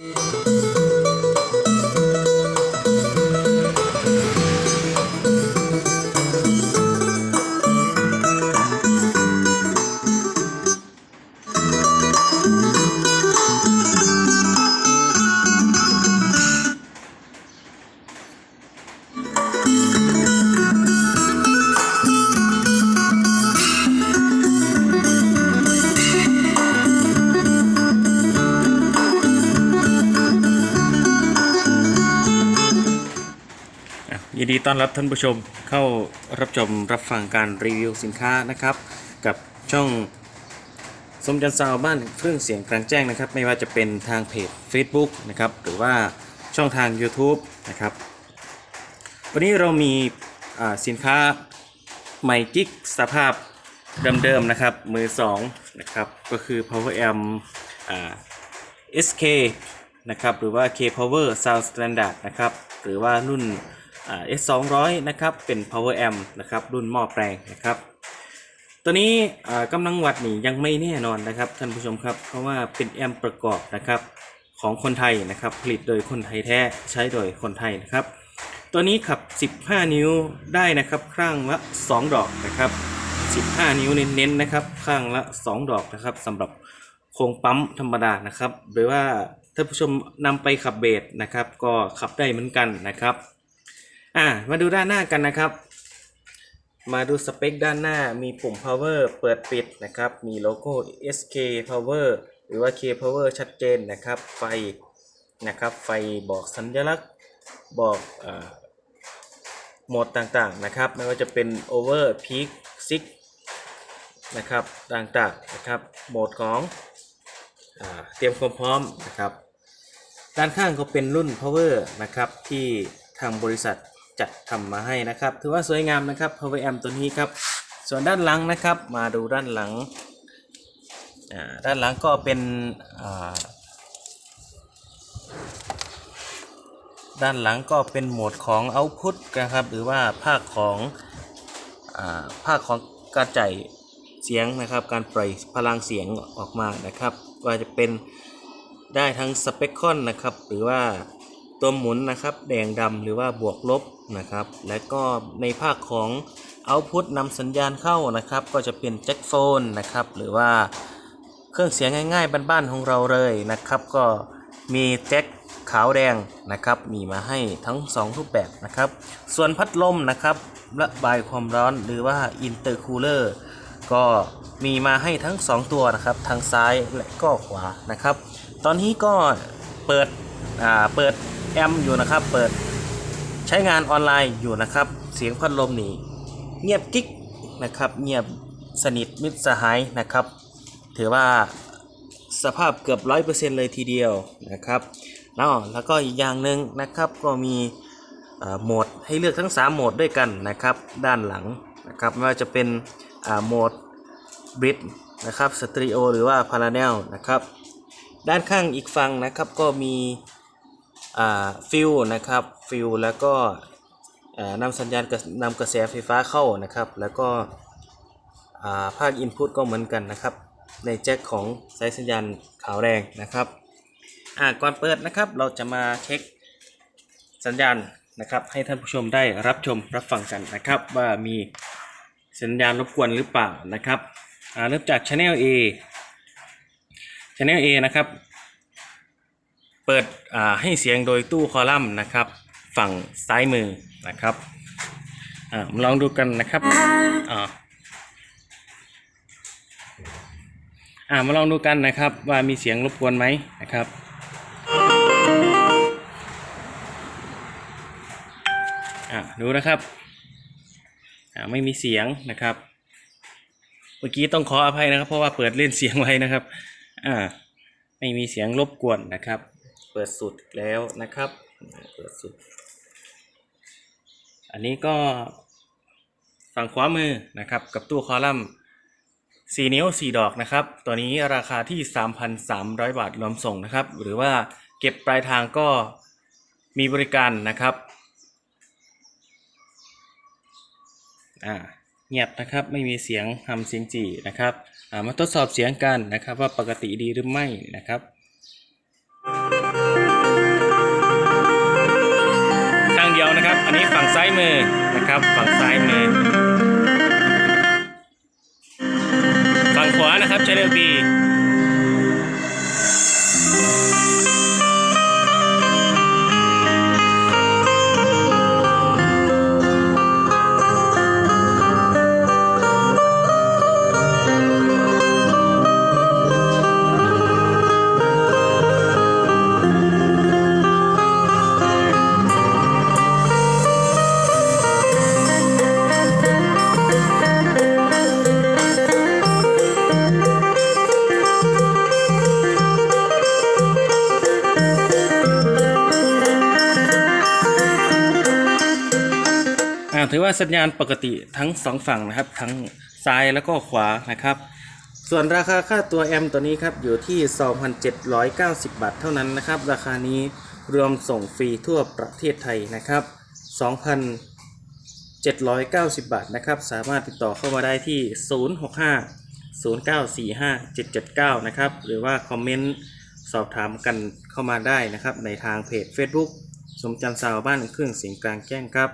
อ่ นดีต้อนรับท่านผู้ชมเข้ารับชมรับฟังการรีวิวสินค้านะครับ กับช่องสมจันทร์ซาวบ้านเครื่องเสียงกลางแจ้งนะครับ ไม่ว่าจะเป็นทางเพจ Facebook นะครับหรือว่าช่องทาง YouTube นะครับ วันนี้เรามีอ่าสินค้าไมกิ๊กสภาพเดิมๆนะครับ มือ2นะครับก็คือ Power Amp อ่า SK นะครับหรือว่า K Power Sound Standard นะครับหรือว่ารุ่น อ่า S200 นะครับเป็น Power Amp นะครับรุ่นหม้อแปลงนะครับตัวนี้กำลังวัดนี่ยังไม่แน่นอนนะครับท่านผู้ชมครับเพราะว่าเป็นแอมป์ประกอบนะครับของคนไทยนะครับผลิตโดยคนไทยแท้ใช้โดยคนไทยนะครับ ตัวนี้ขับ 15 นิ้วได้นะครับข้างละ 2 ดอกนะครับ 15 นิ้วเน้นๆนะครับข้างละ 2 ดอกนะครับสำหรับโครงปั๊มธรรมดานะครับหรือว่าท่านผู้ชมนำไปขับเบสนะครับ ก็ขับได้เหมือนกันนะครับ อ่ามาดูด้านหน้ากันนะครับ มาดูสเปคด้านหน้ามีปุ่ม power เปิดปิดนะครับ มีโลโก้ SK power หรือว่า K power ชัดเจนนะครับ ไฟนะครับ ไฟบอกสัญลักษณ์บอกอโหมดต่างๆนะครับ ไม่ว่าจะเป็น over peak six นะครับต่างๆนะครับโหมดของอเตรียมความพร้อมนะครับ ด้านข้างก็เป็นรุ่น power นะครับที่ทางบริษัท จัดทำมาให้นะครับ ถือว่าสวยงามนะครับ power amp ตัวนี้ครับ ส่วนด้านหลังนะครับ มาดูด้านหลัง ด้านหลังก็เป็นด้านหลังก็เป็นโหมดของ output นะครับ หรือว่าภาคของอ่าภาคของการจ่ายเสียงนะครับ การปล่อยพลังเสียงออกมานะครับว่าจะเป็นได้ทั้งสเปคคอนนะครับ หรือว่าตัวหมุนนะครับ แดงดำหรือว่าบวกลบ นะครับ และก็ในภาคของเอาพุ t นำสัญญาณเข้านะครับ ก็จะเป็นแจ็คโฟนนะครับ หรือว่าเครื่องเสียงง่ายๆบ้านๆของเราเลยนะครับ ก็มีแจ็คขาวแดงนะครับ มีมาให้ทั้ง 2 รูปแบบนะครับ ส่วนพัดลมนะครับระบายความร้อนหรือว่าอินเตอร์คูลเลอร์ก็มีมาให้ทั้ง 2 ตัวนะครับทางซ้ายและก็ขวานะครับ ตอนนี้ก็เปิดอ่าเปิดแอมป์อยู่นะครับ เปิด ใช้งานออนไลน์อยู่นะครับ เสียงพัดลมนี่เงียบกิ๊กนะครับ เงียบสนิทมิตรสหายนะครับ ถือว่าสภาพเกือบร้อยเปอร์เซ็นต์เลยทีเดียวนะครับแล้วแล้วก็อีกอย่างหนึ่งนะครับก็มีโหมดให้เลือกทั้ง 3 โหมดด้วยกันนะครับ ด้านหลังนะครับไม่ว่าจะเป็นโหมดบริดนะครับสตรีโอหรือว่าพาราเนลนะครับ ด้านข้างอีกฝั่งนะครับก็มี ฟิลนะครับฟิลแล้วก็นำสัญญาณนำกระแสไฟฟ้าเข้านะครับ แล้วก็ภาคอินพุตก็เหมือนกันนะครับ ในแจ็คของสายสัญญาณขาวแดงนะครับก่อนเปิดนะครับเราจะมาเช็คสัญญาณนะครับ ให้ท่านผู้ชมได้รับชมรับฟังกันนะครับ ว่ามีสัญญาณรบกวนหรือเปล่านะครับเริ่มจาก Channel A Channel A นะครับ เปิดให้เสียงโดยตู้คอลัมน์นะครับ ฝั่งซ้ายมือนะครับอ่ามาลองดูกันนะครับอ่าอ่ามาลองดูกันนะครับ ว่ามีเสียงรบกวนไหมนะครับอ่าดูนะครับอ่าไม่มีเสียงนะครับ เมื่อกี้ต้องขออภัยนะครับ เพราะว่าเปิดเล่นเสียงไว้นะครับอ่าไม่มีเสียงรบกวนนะครับ ปิดสุดแล้วนะครับ เปิดสุด อันนี้ก็ฝั่งขวามือนะครับ กับตู้คอลัมน์4นิ้ว 4 ดอกนะครับ ตัวนี้ราคาที่ 3,300 บาทรวมส่งนะครับ หรือว่าเก็บปลายทางก็มีบริการนะครับ อ่าเงียบนะครับไม่มีเสียงทำเสียงจีนะครับามาทดสอบเสียงกันนะครับ ว่าปกติดีหรือไม่นะครับ เดียวนะครับ อันนี้ฝั่งซ้ายมือนะครับ ฝั่งซ้ายมือ ฝั่งขวานะครับใช้เรือ่า ถือว่าสัญญาณปกติทั้งสองฝั่งนะครับ ทั้งซ้ายแล้วก็ขวานะครับ ส่วนราคาค่าตัวแอมตัวนี้ครับอยู่ที่ 2,790 บาทเท่านั้นนะครับ ราคานี้รวมส่งฟรีทั่วประเทศไทยนะครับ 2,790 บาทนะครับ สามารถติดต่อเข้ามาได้ที่ 065 0945 779นะครับ หรือว่าคอมเมนต์สอบถามกันเข้ามาได้นะครับ ในทางเพจ Facebook สมจันทร์สาวบ้านเครื่องเสียงกลางแจ้งครับ